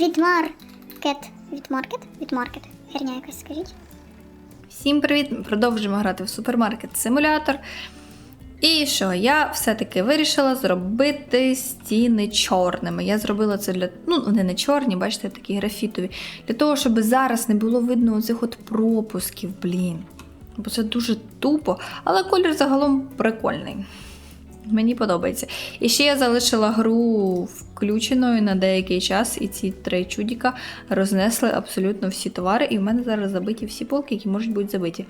Відмаркет. Відмаркет? Відмаркет. Херня якась, скажіть. Всім привіт! Продовжуємо грати в супермаркет симулятор. І що, я все-таки вирішила зробити стіни чорними. Я зробила це для. Ну, вони не чорні, бачите, такі графітові. Для того, щоб зараз не було видно оцих от пропусків, блін. Бо це дуже тупо, але колір загалом прикольний. Мені подобається. І ще я залишила гру включеною на деякий час, і ці три чудіка рознесли абсолютно всі товари, і в мене зараз забиті всі полки, які можуть бути забиті.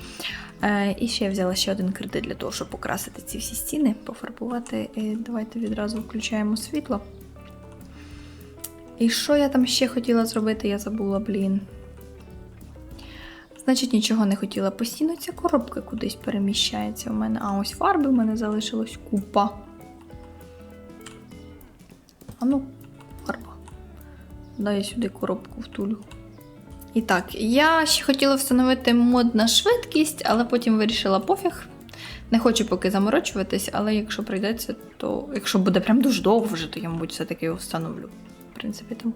Е, і ще я взяла ще один кредит для того, щоб покрасити ці всі стіни, пофарбувати. Е, давайте відразу включаємо світло. І що я там ще хотіла зробити, я забула, блін. Значить, нічого не хотіла. Постійно ця коробка кудись переміщається у мене. А ось фарби в мене залишилась купа. А ну, фарба. Дай я сюди коробку втулю. І так, я ще хотіла встановити мод на швидкість, але потім вирішила пофіг. Не хочу поки заморочуватись, але якщо прийдеться, то якщо буде прям дуже довго вже, то я, мабуть, все-таки його встановлю. В принципі, там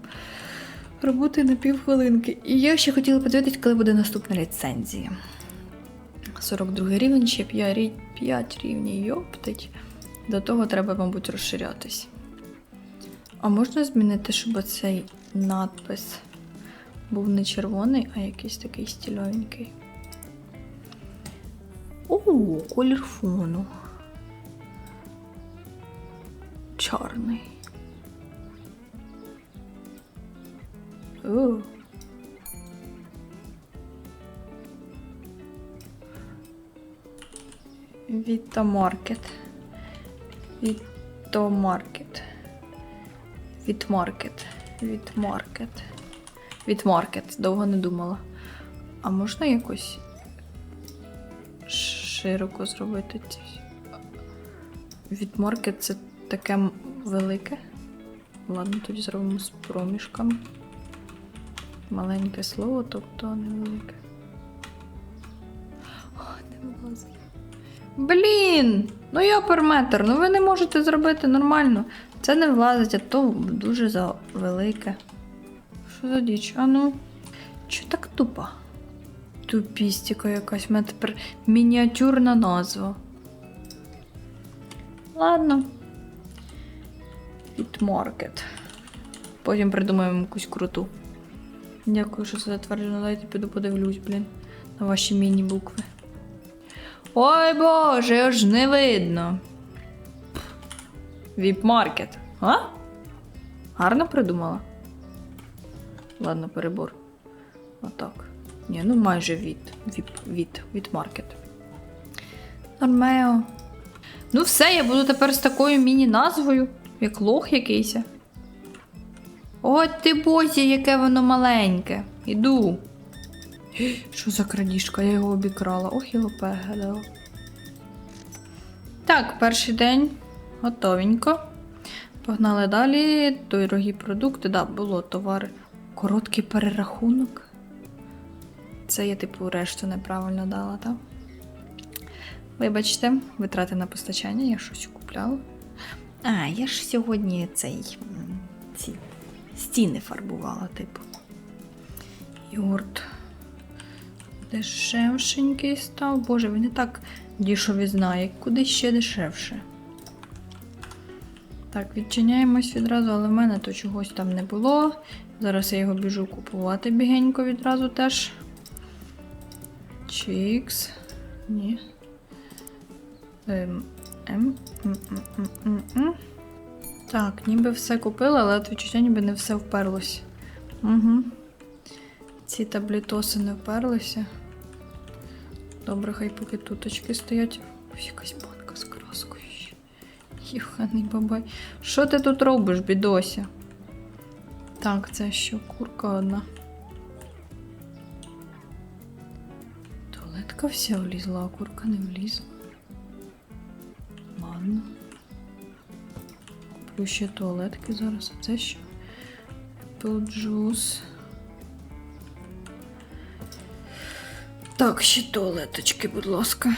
роботи на півхвилинки. І я ще хотіла подивитись, коли буде наступна ліцензія. 42 рівень, ще 5, 5 рівнів, йоптить. До того треба, мабуть, розширятись. А можна змінити, щоб цей надпис був не червоний, а якийсь такий стільовенький. О, колір фону. Чорний. О. Вітамаркет. Вітомаркет. Вітмаркет. Вітмаркет. Вітмаркет. Довго не думала. А можна якось широко зробити ці? Вітмаркет це таке велике. Ладно, тоді зробимо з проміжками. Маленьке слово, тобто невелике. О, не влазить. Блін! Ну я перметр, ну ви не можете зробити нормально. Це не влазить, а то дуже за велике. Що за діч? А ну. Чо так тупо? Тупістіка якась, у мене тепер мініатюрна назва. Ладно. Підмаркет. Потім придумаємо якусь круту. Дякую, що це затверджено. Дайте піду подивлюсь, блін, на ваші міні-букви. Ой боже, його ж не видно. Віп-маркет. А? Гарно придумала? Ладно, перебор. Отак. Ні, ну майже від. Віп, від, від маркет. Нормео. Ну все, я буду тепер з такою міні-назвою, як лох якийсь. От ти бозі, яке воно маленьке. Іду. Що за крадіжка? Я його обікрала. Ох, і лопегадала. Так, перший день. Готовенько. Погнали далі. Дорогі продукти. Да, було товари. Короткий перерахунок. Це я, типу, решту неправильно дала, так? Вибачте, витрати на постачання, я щось купляла. А, я ж сьогодні цей. Ці стіни фарбувала, типу. Йогурт дешевшенький став. Боже, він і так дішові знає. Куди ще дешевше. Так, відчиняємось відразу, але в мене то чогось там не було. Зараз я його біжу купувати бігенько відразу теж. Чікс. Ні. Ем, ем, м, м, м, м, м. Так, ніби все купила, але от відчуття ніби не все вперлось. Угу. Ці таблітоси не вперлися. Добре, хай поки туточки стоять. Ось якась банка з краскою. ще. Їханий бабай. Що ти тут робиш, бідося? Так, це що, курка одна. Туалетка вся влізла, а курка не влізла. Куплю ще туалетки зараз. Це? Apple juice. Так, ще туалеточки, будь ласка.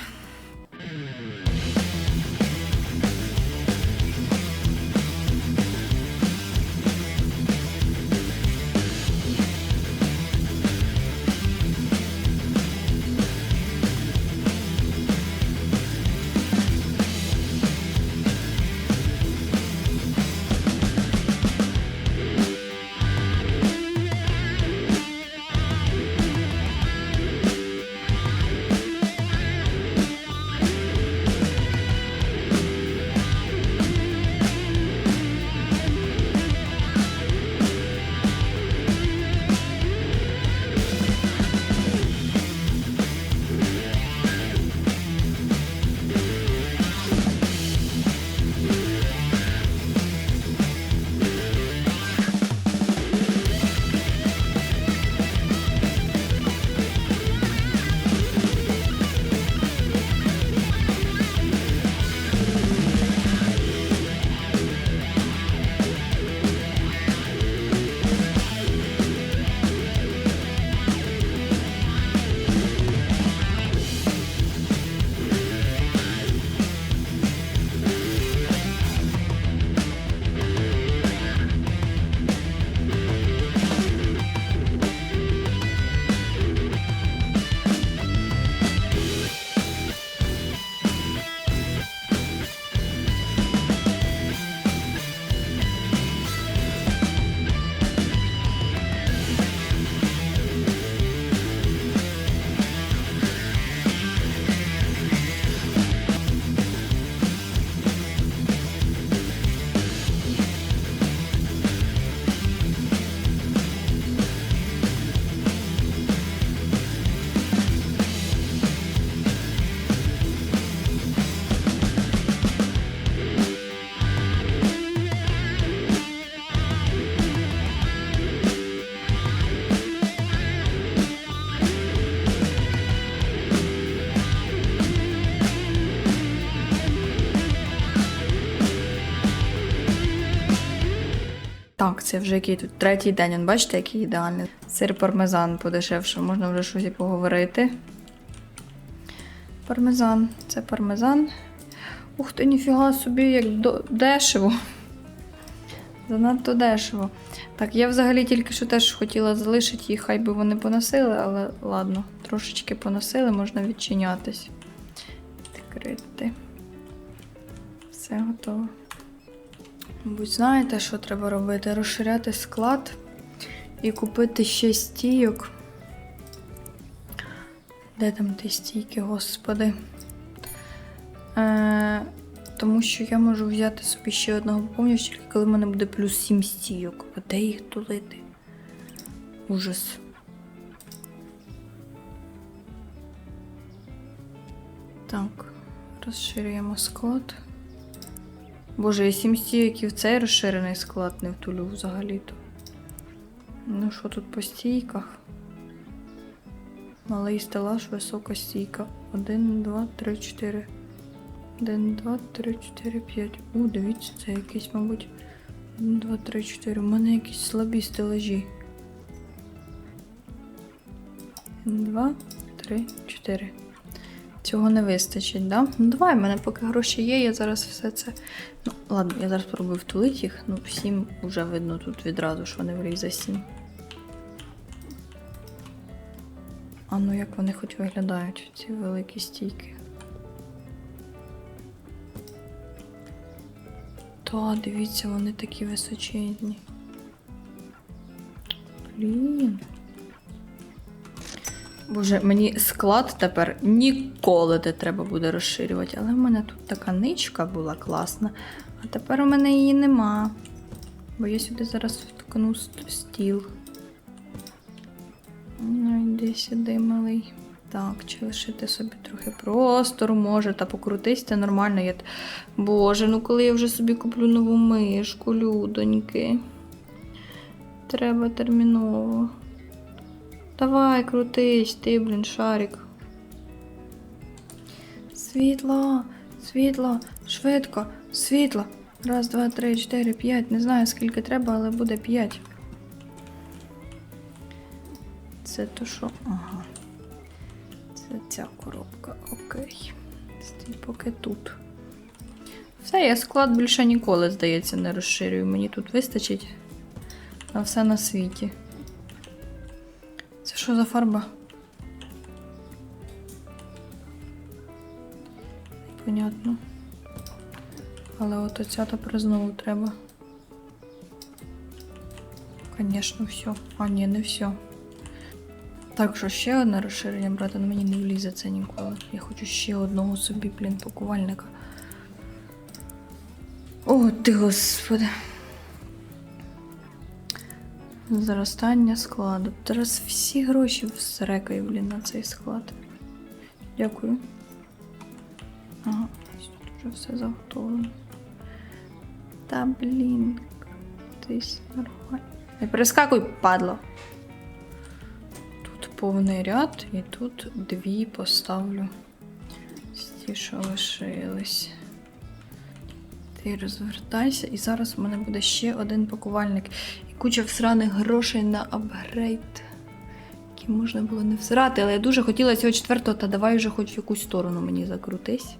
Так, це вже який тут третій день. Он, бачите, який ідеальний. Сир пармезан подешевше, можна вже щось і поговорити. Пармезан, це пармезан. Ух ти, ніфіга собі, як до... дешево. Занадто дешево. Так, я взагалі тільки що теж хотіла залишити їх, хай би вони поносили, але ладно, трошечки поносили, можна відчинятись. Відкрити. Все готово. Мабуть, знаєте, що треба робити? Розширяти склад і купити ще стійок. Де там ті стійки, господи? Е, тому що я можу взяти собі ще одного поповнювача, коли в мене буде плюс 7 стійок. А де їх тулити? Ужас. Так, розширюємо склад. Боже, я 7 стійок і в цей розширений склад не втулю взагалі-то. Ну, що тут по стійках? Малий стелаж, висока стійка. 1, 2, 3, 4. 1, 2, 3, 4, 5. О, дивіться, це якийсь, мабуть. 1, 2, 3, 4. У мене якісь слабі стелажі. 1, 2, 3, 4. Цього не вистачить, да? Ну давай, в мене поки гроші є, я зараз все це. Ну, ладно, я зараз спробую втулити їх. Ну, всім вже видно тут відразу, що вони вліз за 7. А ну як вони хоч виглядають, ці великі стійки. Та, дивіться, вони такі височезні. Блін. Боже, мені склад тепер ніколи не треба буде розширювати. Але в мене тут така ничка була класна, а тепер у мене її нема. Бо я сюди зараз вткну стіл. Ну, йди сюди, малий. Так, чи лишити собі трохи простору, може, та покрутись, це нормально. Я... Боже, ну коли я вже собі куплю нову мишку, людоньки. Треба терміново. Давай, крутись, ти, блін, шарик. Світло, світло, швидко, світло. Раз, два, три, чотири, п'ять. Не знаю, скільки треба, але буде п'ять. Це то що? Ага. Це ця коробка. Окей. Стій поки тут. Все, я склад більше ніколи, здається, не розширюю. Мені тут вистачить на все на світі. Що за фарба? Непонятно. Але от оця тепер знову треба. Звісно, все. А, ні, не все. Так що ще одне розширення брати, але мені не влізе це ніколи. Я хочу ще одного собі, блін, пакувальника. О, ти господи. Зростання складу. Зараз всі гроші всрекаю, блін, на цей склад. Дякую. Ага, тут вже все заготовлено. Та блін. Десь нормально. Не перескакуй, падло. Тут повний ряд, і тут дві поставлю. Ті, що лишились. Ти розвертайся, і зараз у мене буде ще один пакувальник. Куча всраних грошей на апгрейд. Які можна було не всрати, але я дуже хотіла цього четвертого, та давай вже хоч в якусь сторону мені закрутись.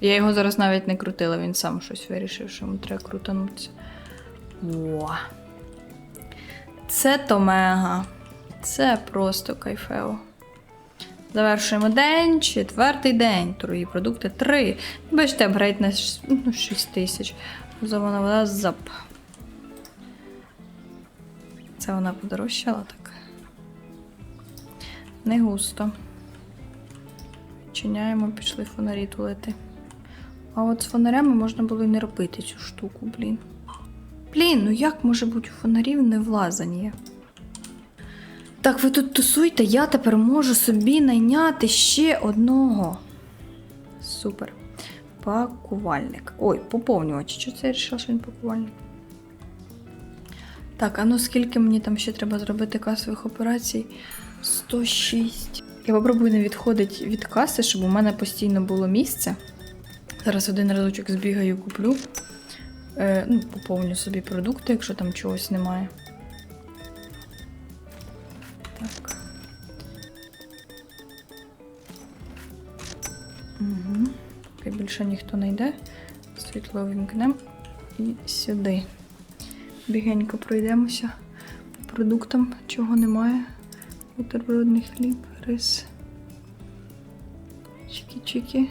Я його зараз навіть не крутила, він сам щось вирішив, що йому треба крутанутися. О. Це то мега. Це просто кайфево. Завершуємо день, четвертий день. Дорогі продукти 3. Бачите, апгрейд на ну, 6 тисяч. Газована вода зап. Це вона подорожчала так. Не густо. Відчиняємо, пішли фонарі тулити. А от з фонарями можна було й не робити цю штуку, блін. Блін, ну як може бути у фонарів не влазання? Так, ви тут тусуйте, я тепер можу собі найняти ще одного. Супер. Пакувальник. Ой, поповнювач. Що це я вирішила, що він пакувальник? Так, а ну скільки мені там ще треба зробити касових операцій? 106. Я попробую не відходити від каси, щоб у мене постійно було місце. Зараз один разочок збігаю, куплю. Е, ну, поповню собі продукти, якщо там чогось немає. Більше ніхто не йде. Світло вімкнемо і сюди. Бігенько пройдемося по продуктам, чого немає. Бутербродний хліб, рис. Чики-чики.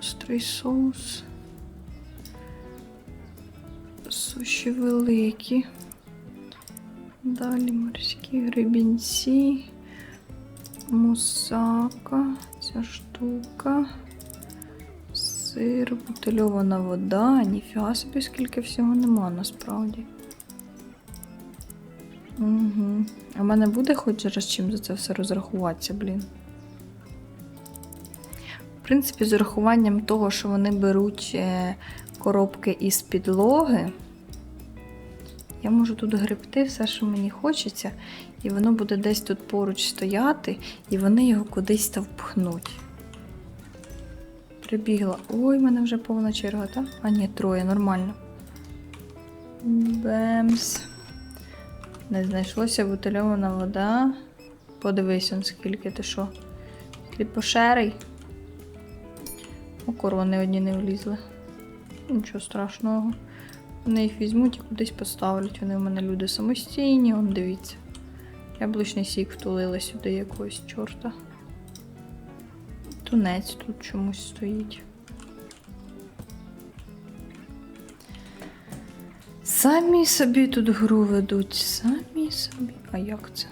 Острий соус. Суші великі. Далі морські гребінці. Мусака. Ця штука. Сир, бутильована вода. Ніфіга собі, скільки всього нема насправді. Угу. А в мене буде хоч раз чим за це все розрахуватися, блін. В принципі, з урахуванням того, що вони беруть е, коробки із підлоги, я можу тут гребти все, що мені хочеться, і воно буде десь тут поруч стояти, і вони його кудись та впхнуть. Прибігла. Ой, в мене вже повна черга, так? А ні, троє, нормально. Бемс. Не знайшлося бутильована вода. Подивись, он скільки ти що. Хлібошерий. У корони одні не влізли. Нічого страшного. Вони їх візьмуть і кудись поставлять. Вони в мене люди самостійні, он дивіться. Яблучний сік втулили сюди якогось чорта. Тунець тут чомусь стоїть. Самі собі тут гру ведуть, самі собі. А як це?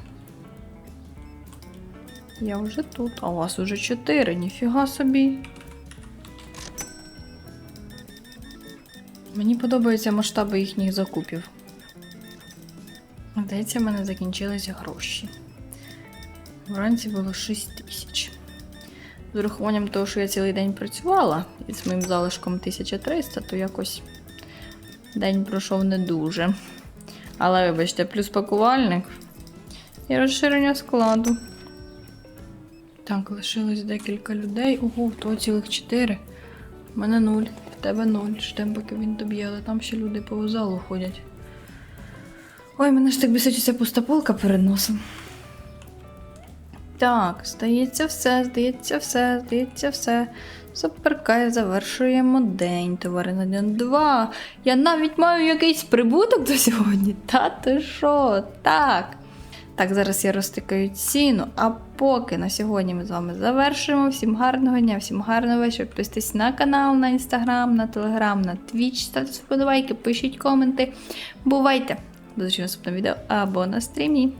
Я вже тут, а у вас уже чотири, ніфіга собі. Мені подобаються масштаби їхніх закупів. Здається, в мене закінчилися гроші. Вранці було 6 тисяч. З урахуванням того, що я цілий день працювала і з моїм залишком 1300, то якось день пройшов не дуже. Але вибачте, плюс пакувальник і розширення складу. Так, лишилось декілька людей. Ого, того цілих 4. У мене нуль, в тебе нуль. Ждем, поки він доб'є, але там ще люди по залу ходять. Ой, мене ж так бісить ця пуста полка перед носом. Так, здається, все, здається, все, здається, все. Суперкай, завершуємо день, товари на день 2. Я навіть маю якийсь прибуток до сьогодні. Та ти що? Так. Так, зараз я розтикаю ціну. А поки на сьогодні ми з вами завершуємо. Всім гарного дня, всім гарного вечора. Підписуйтесь на канал, на інстаграм, на телеграм, на твіч, ставте вподобайки, пишіть коменти. Бувайте! До зустрічі в наступному відео або на стрімі.